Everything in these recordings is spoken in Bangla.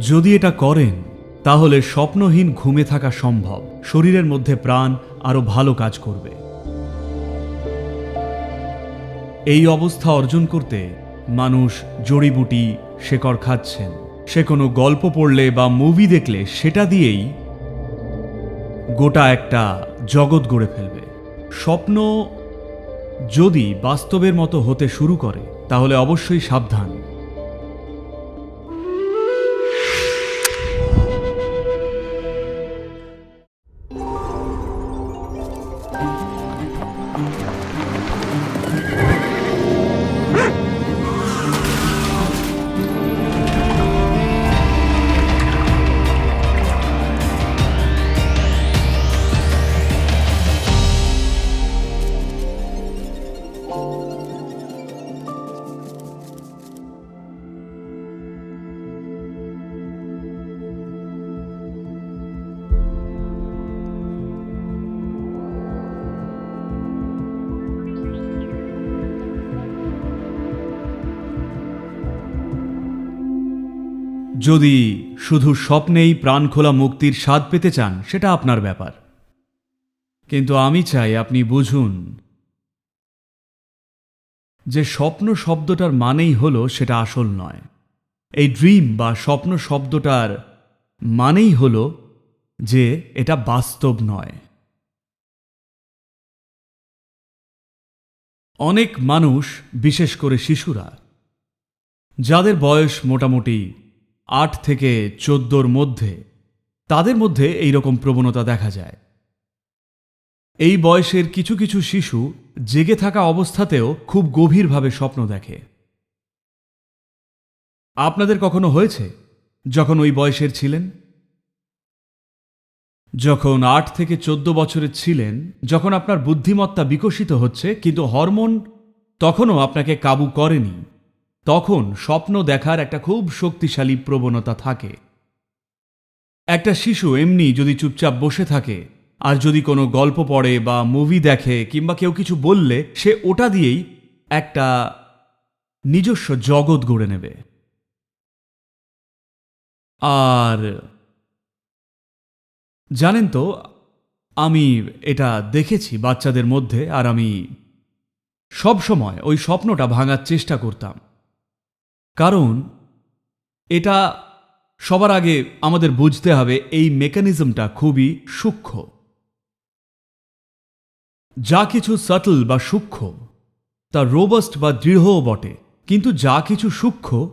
যদি এটা করেন, তাহলে স্বপ্নহীন ঘুমে থাকা সম্ভব। শরীরের মধ্যে প্রাণ আরও ভালো কাজ করবে। এই অবস্থা অর্জন করতে মানুষ জড়িবুটি, শেকড় খাচ্ছেন। সে কোনো গল্প পড়লে বা মুভি দেখলে সেটা দিয়েই গোটা একটা জগৎ গড়ে ফেলবে। স্বপ্ন যদি বাস্তবের মতো হতে শুরু করে, তাহলে অবশ্যই সাবধান। যদি শুধু স্বপ্নেই প্রাণখোলা মুক্তির স্বাদ পেতে চান, সেটা আপনার ব্যাপার। কিন্তু আমি চাই আপনি বুঝুন, যে স্বপ্ন শব্দটার মানেই হলো সেটা আসল নয়। এই ড্রিম বা স্বপ্ন শব্দটার মানেই হলো যে এটা বাস্তব নয়। অনেক মানুষ, বিশেষ করে শিশুরা, যাদের বয়স মোটামুটি আট থেকে চোদ্দোর মধ্যে তাদের মধ্যে এই রকম প্রবণতা দেখা যায়। এই বয়সের কিছু কিছু শিশু জেগে থাকা অবস্থাতেও খুব গভীরভাবে স্বপ্ন দেখে। আপনাদের কখনো হয়েছে যখন ওই বয়সের ছিলেন? যখন আট থেকে চোদ্দ বছরের ছিলেন, যখন আপনার বুদ্ধিমত্তা বিকশিত হচ্ছে, কিন্তু হরমোন তখনও আপনাকে কাবু করেনি। তখন স্বপ্ন দেখার একটা খুব শক্তিশালী প্রবণতা থাকে। একটা শিশু এমনি যদি চুপচাপ বসে থাকে, আর যদি কোনো গল্প পড়ে বা মুভি দেখে কিংবা কেউ কিছু বললে, সে ওটা দিয়েই একটা নিজস্ব জগৎ গড়ে নেবে। আর জানেন তো, আমি এটা দেখেছি বাচ্চাদের মধ্যে, আর আমি সব সময় ওই স্বপ্নটা ভাঙার চেষ্টা করতাম। কারণ এটা সবার আগে আমাদের বুঝতে হবে এই মেকানিজমটা খুবই সূক্ষ্ম। যা কিছু সাটল বা সূক্ষ্ম, তা রোবাস্ট বা দৃঢ়ও বটে, কিন্তু যা কিছু সূক্ষ্ম,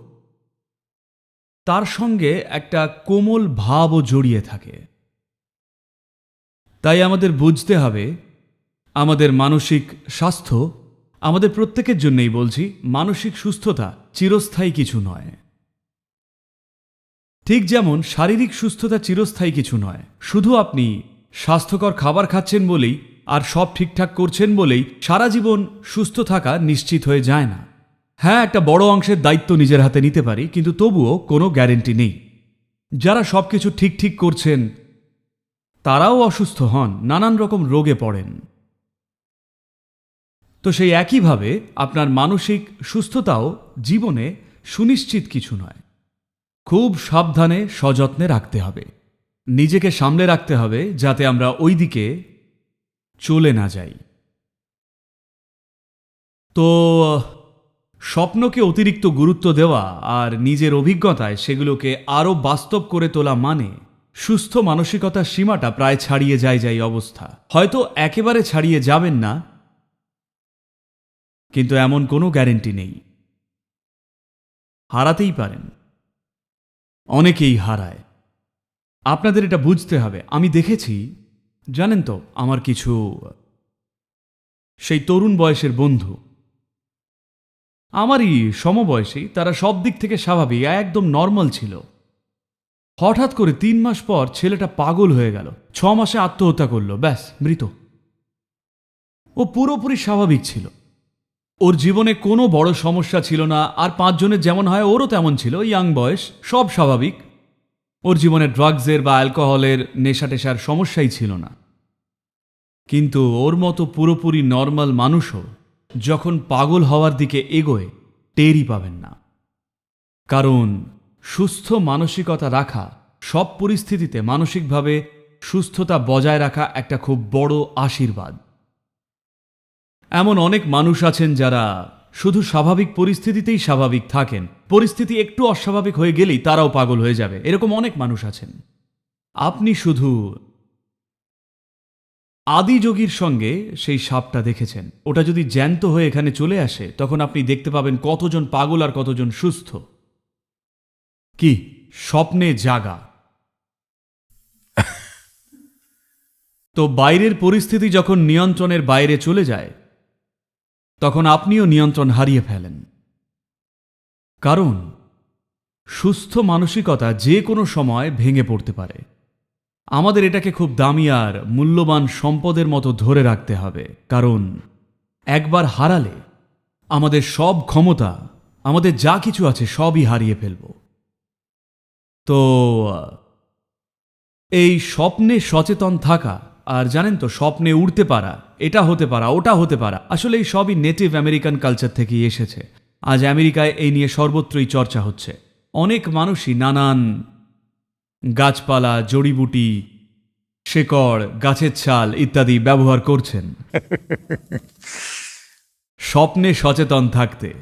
তার সঙ্গে একটা কোমল ভাবও জড়িয়ে থাকে। তাই আমাদের বুঝতে হবে আমাদের মানসিক স্বাস্থ্য আমাদের প্রত্যেকের জন্যই বলছি, মানসিক সুস্থতা চিরস্থায়ী কিছু নয়। ঠিক যেমন শারীরিক সুস্থতা চিরস্থায়ী কিছু নয়, শুধু আপনি স্বাস্থ্যকর খাবার খাচ্ছেন বলেই আর সব ঠিকঠাক করছেন বলেই সারা জীবন সুস্থ থাকা নিশ্চিত হয়ে যায় না। হ্যাঁ একটা বড় অংশের দায়িত্ব নিজের হাতে নিতে পারি, কিন্তু তবুও কোনো গ্যারেন্টি নেই। যারা সব কিছু ঠিক ঠিক করছেন, তারাও অসুস্থ হন, নানান রকম রোগে পড়েন। তো সেই একইভাবে আপনার মানসিক সুস্থতাও জীবনে সুনিশ্চিত কিছু নয়। খুব সাবধানে সযত্নে রাখতে হবে। নিজেকে সামলে রাখতে হবে যাতে আমরা ওই দিকে চলে না যাই। তো, স্বপ্নকে অতিরিক্ত গুরুত্ব দেওয়া আর নিজের অভিজ্ঞতায় সেগুলোকে আরও বাস্তব করে তোলা মানে সুস্থ মানসিকতার সীমাটা প্রায় ছাড়িয়ে যায় যাই অবস্থা। হয়তো একেবারে ছাড়িয়ে যাবেন না কিন্তু এমন কোনো গ্যারেন্টি নেই। হারাতেই পারেন। অনেকেই হারায়। আপনাদের এটা বুঝতে হবে। আমি দেখেছি, জানেন তো, আমার কিছু সেই তরুণ বয়সের বন্ধু। আমারই সমবয়সী, তারা সব দিক থেকে স্বাভাবিক, একদম নর্মাল ছিল। হঠাৎ করে তিন মাস পর ছেলেটা পাগল হয়ে গেল। ছ মাসে আত্মহত্যা করল। ব্যাস, মৃত। ও পুরোপুরি স্বাভাবিক ছিল। ওর জীবনে কোনো বড় সমস্যা ছিল না, আর পাঁচজনের যেমন হয় ওরও তেমন ছিল, ইয়াং বয়স, সব স্বাভাবিক। ওর জীবনে ড্রাগসের বা অ্যালকোহলের নেশা টেশার সমস্যাই ছিল না। কিন্তু ওর মতো পুরোপুরি নর্মাল মানুষও যখন পাগল হওয়ার দিকে এগোয়, টেরই পাবেন না। কারণ সুস্থ মানসিকতা রাখা, সব পরিস্থিতিতে মানসিকভাবে সুস্থতা বজায় রাখা একটা খুব বড় আশীর্বাদ। এমন অনেক মানুষ আছেন যারা শুধু স্বাভাবিক পরিস্থিতিতেই স্বাভাবিক থাকেন। পরিস্থিতি একটু অস্বাভাবিক হয়ে গেলেই তারাও পাগল হয়ে যাবে। এরকম অনেক মানুষ আছেন। আপনি শুধু আদি যোগীর সঙ্গে সেই সাপটা দেখেছেন। ওটা যদি জ্যান্ত হয়ে এখানে চলে আসে, তখন আপনি দেখতে পাবেন কতজন পাগল আর কতজন সুস্থ। কি? স্বপ্নে জাগা। তো বাইরের পরিস্থিতি যখন নিয়ন্ত্রণের বাইরে চলে যায় তখন আপনিও নিয়ন্ত্রণ হারিয়ে ফেলেন। কারণ, সুস্থ মানসিকতা যে কোনো সময় ভেঙে পড়তে পারে। আমাদের এটাকে খুব দামি আর মূল্যবান সম্পদের মতো ধরে রাখতে হবে। কারণ, একবার হারালে আমাদের সব ক্ষমতা, আমাদের যা কিছু আছে সবই হারিয়ে ফেলব। তো, এই স্বপ্নে সচেতন থাকা আর জানেন তো, স্বপ্নে উড়তে পারা, এটা হতে পারা, ওটা হতে পারা আসলে এই সবই নেটিভ আমেরিকান কালচার থেকেই এসেছে। আজ আমেরিকায় এই নিয়ে সর্বত্রই চর্চা হচ্ছে। অনেক মানুষই নানান গাছপালা, জড়িবুটি, শেকড়, গাছের ছাল ইত্যাদি ব্যবহার করছেন। স্বপ্নে সচেতন থাকতে।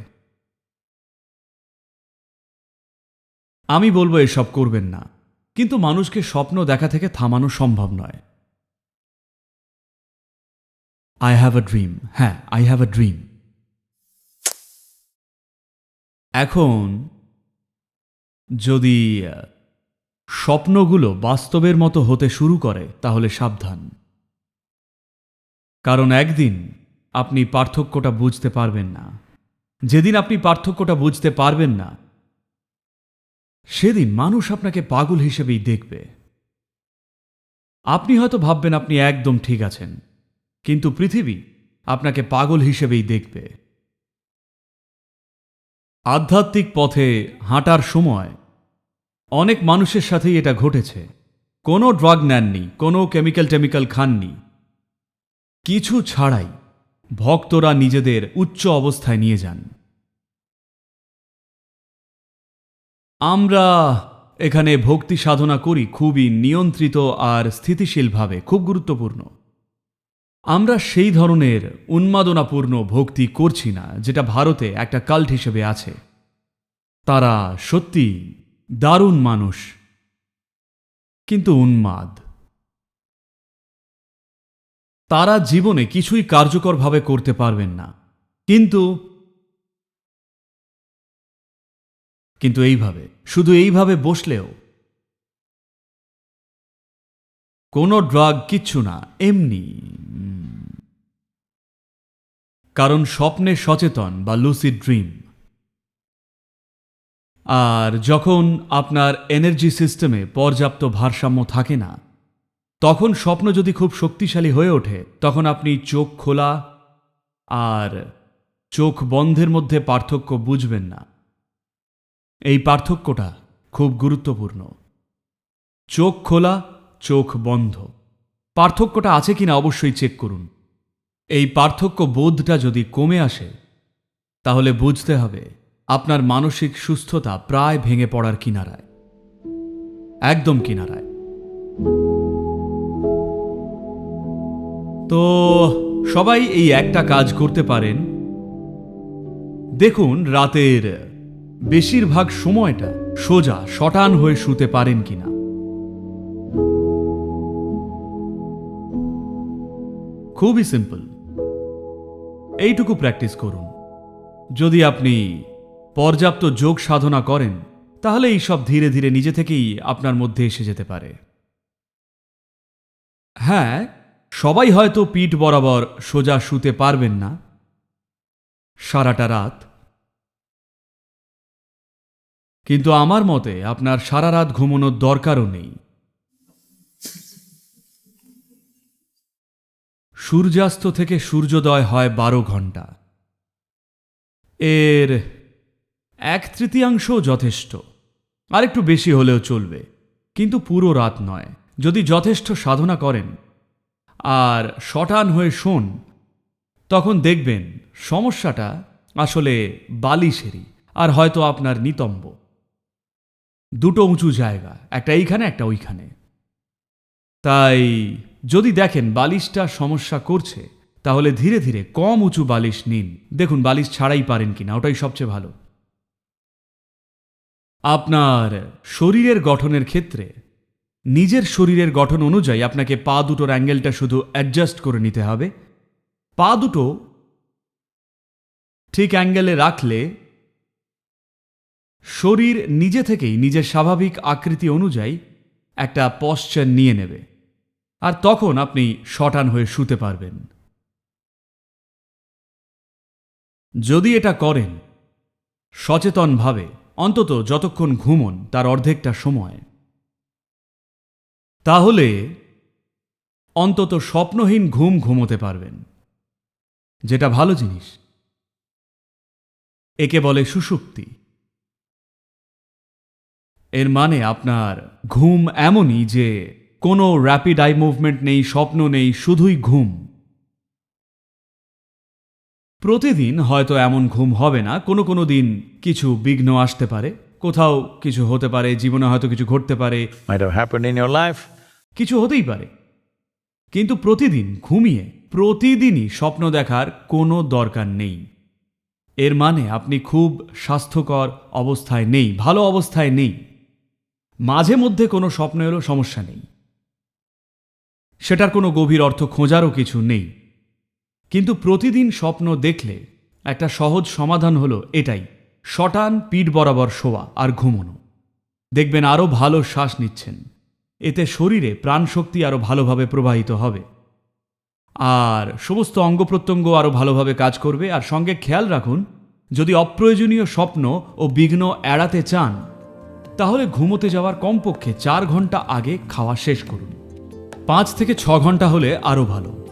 আমি বলব এসব করবেন না। কিন্তু মানুষকে স্বপ্ন দেখা থেকে থামানো সম্ভব নয়। আই হ্যাভ আ ড্রিম হ্যাঁ আই হ্যাভ আ ড্রিম এখন যদি স্বপ্নগুলো বাস্তবের মতো হতে শুরু করে, তাহলে সাবধান। কারণ একদিন আপনি পার্থক্যটা বুঝতে পারবেন না। যেদিন আপনি পার্থক্যটা বুঝতে পারবেন না, সেদিন মানুষ আপনাকে পাগল হিসেবেই দেখবে। আপনি হয়তো ভাববেন আপনি একদম ঠিক আছেন। কিন্তু পৃথিবী আপনাকে পাগল হিসেবেই দেখবে। আধ্যাত্মিক পথে হাঁটার সময় অনেক মানুষের সাথেই এটা ঘটেছে। কোনো ড্রাগ নেননি, কোনো কেমিক্যাল টেমিক্যাল খাননি। কিছু ছাড়াই ভক্তরা নিজেদের উচ্চ অবস্থায় নিয়ে যান। আমরা এখানে ভক্তি সাধনা করি খুবই নিয়ন্ত্রিত আর স্থিতিশীলভাবে, খুব গুরুত্বপূর্ণ। আমরা সেই ধরনের উন্মাদনাপূর্ণ ভক্তি করছি না, যেটা ভারতে একটা কাল্ট হিসেবে আছে। তারা সত্যি দারুণ মানুষ, কিন্তু উন্মাদ। তারা জীবনে কিছুই কার্যকরভাবে করতে পারবেন না, কিন্তু কিন্তু এইভাবে, শুধু এইভাবে বসলেও কোনো ড্রাগ কিচ্ছু না, এমনি। কারণ স্বপ্নে সচেতন বা লুসিড ড্রিম আর যখন আপনার এনার্জি সিস্টেমে পর্যাপ্ত ভারসাম্য থাকে না, তখন স্বপ্ন যদি খুব শক্তিশালী হয়ে ওঠে, তখন আপনি চোখ খোলা আর চোখ বন্ধের মধ্যে পার্থক্য বুঝবেন না। এই পার্থক্যটা খুব গুরুত্বপূর্ণ। চোখ খোলা চোখ বন্ধ। পার্থক্যটা আছে কিনা অবশ্যই চেক করুন। এই পার্থক্য বোধটা যদি কমে আসে, তাহলে বুঝতে হবে আপনার মানসিক সুস্থতা প্রায় ভেঙে পড়ার কিনারায়। একদম কিনারায়। তো, সবাই এই একটা কাজ করতে পারেন। দেখুন রাতের বেশিরভাগ সময়টা সোজা, শটান হয়ে শুতে পারেন কিনা। খুবই সিম্পল। এইটুকু প্র্যাকটিস করুন। যদি আপনি পর্যাপ্ত যোগ সাধনা করেন, তাহলে এই সব ধীরে ধীরে নিজে থেকেই আপনার মধ্যে এসে যেতে পারে। হ্যাঁ সবাই হয়তো পিঠ বরাবর সোজা শুতে পারবেন না। সারাটা রাত। কিন্তু আমার মতে আপনার সারা রাত ঘুমানোর দরকারও নেই। সূর্যাস্ত থেকে সূর্যোদয় হয় বারো ঘণ্টা এর এক তৃতীয়াংশও যথেষ্ট। আর একটু বেশি হলেও চলবে, কিন্তু পুরো রাত নয়, যদি যথেষ্ট সাধনা করেন। আর শটান হয়ে শোন, তখন দেখবেন সমস্যাটা আসলে বালিশেরই, আর হয়তো আপনার নিতম্ব। দুটো উঁচু জায়গা, একটা এইখানে, একটা ওইখানে। তাই যদি দেখেন বালিশটা সমস্যা করছে, তাহলে ধীরে ধীরে কম উঁচু বালিশ নিন। দেখুন, বালিশ ছাড়াই পারেন কিনা, ওটাই সবচেয়ে ভালো। আপনার শরীরের গঠনের ক্ষেত্রে, নিজের শরীরের গঠন অনুযায়ী আপনাকে পা দুটোর অ্যাঙ্গেলটা শুধু অ্যাডজাস্ট করে নিতে হবে। পা দুটো ঠিক অ্যাঙ্গেলে রাখলে, শরীর নিজে থেকেই নিজের স্বাভাবিক আকৃতি অনুযায়ী একটা পশ্চার নিয়ে নেবে। আর তখন আপনি শটান হয়ে শুতে পারবেন। যদি এটা করেন, সচেতনভাবে অন্তত যতক্ষণ ঘুমন তার অর্ধেকটা সময়। তাহলে অন্তত স্বপ্নহীন ঘুম ঘুমোতে পারবেন। যেটা ভালো জিনিস। একে বলে সুষুপ্তি এর মানে আপনার ঘুম এমনই যে কোনো র্যাপিড আই মুভমেন্ট নেই স্বপ্ন নেই শুধুই ঘুম। প্রতিদিন হয়তো এমন ঘুম হবে না কোনো কোনো দিন কিছু বিঘ্ন আসতে পারে কোথাও কিছু হতে পারে জীবনে হয়তো কিছু ঘটতে পারে. কিছু হতেই পারে। কিন্তু প্রতিদিন ঘুমিয়ে প্রতিদিনই স্বপ্ন দেখার কোনো দরকার নেই। এর মানে আপনি খুব স্বাস্থ্যকর অবস্থায় নেই ভালো অবস্থায় নেই। মাঝে মধ্যে কোনো স্বপ্ন এলো সমস্যা নেই। সেটার কোনো গভীর অর্থ খোঁজারও কিছু নেই। কিন্তু প্রতিদিন স্বপ্ন দেখলে একটা সহজ সমাধান হলো এটাই, শটান পিঠ বরাবর শোয়া আর ঘুমোনো। দেখবেন আরও ভালো শ্বাস নিচ্ছেন। এতে শরীরে প্রাণশক্তি আরও ভালোভাবে প্রবাহিত হবে। আর সমস্ত অঙ্গ প্রত্যঙ্গ আরও ভালোভাবে কাজ করবে। আর সঙ্গে খেয়াল রাখুন, যদি অপ্রয়োজনীয় স্বপ্ন ও বিঘ্ন এড়াতে চান, তাহলে ঘুমোতে যাওয়ার কমপক্ষে চার ঘণ্টা আগে খাওয়া শেষ করুন। পাঁচ থেকে ছ ঘণ্টা হলে আরও ভালো।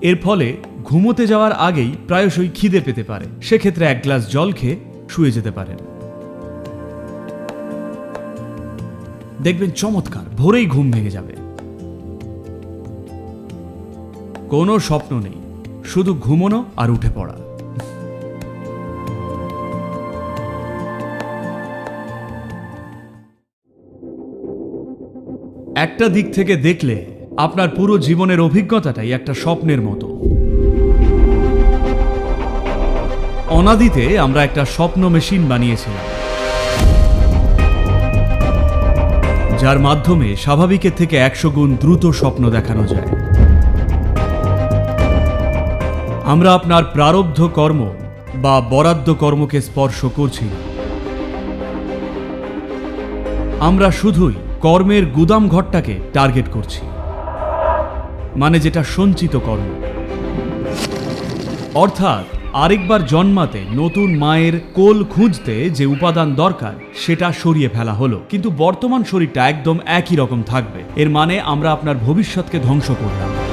এর ফলে ঘুমোতে যাওয়ার আগেই প্রায়শই খিদে পেতে পারে। সেক্ষেত্রে এক গ্লাস জল খেয়ে শুয়ে যেতে পারেন। দেখবেন চমৎকার, ভোরেই ঘুম ভেঙে যাবে। কোনো স্বপ্ন নেই, শুধু ঘুমোনো আর উঠে পড়া। একটা দিক থেকে দেখলে আপনার পুরো জীবনের অভিজ্ঞতাটাই একটা স্বপ্নের মতো। অনাদিতে আমরা একটা স্বপ্ন মেশিন বানিয়েছিলাম। যার মাধ্যমে স্বাভাবিকের থেকে একশো গুণ দ্রুত স্বপ্ন দেখানো যায়। আমরা আপনার প্রারব্ধ কর্ম বা বরাদ্দ কর্মকে স্পর্শ করছি আমরা শুধুই কর্মের গুদাম ঘরটাকে টার্গেট করছি। মানে যেটা সঞ্চিত কর্ম অর্থাৎ, আরেকবার জন্মাতে নতুন মায়ের কোল খুঁজতে যে উপাদান দরকার, সেটা সরিয়ে ফেলা হলো। কিন্তু বর্তমান শরীরটা একদম একই রকম থাকবে। এর মানে আমরা আপনার ভবিষ্যৎকে ধ্বংস করলাম।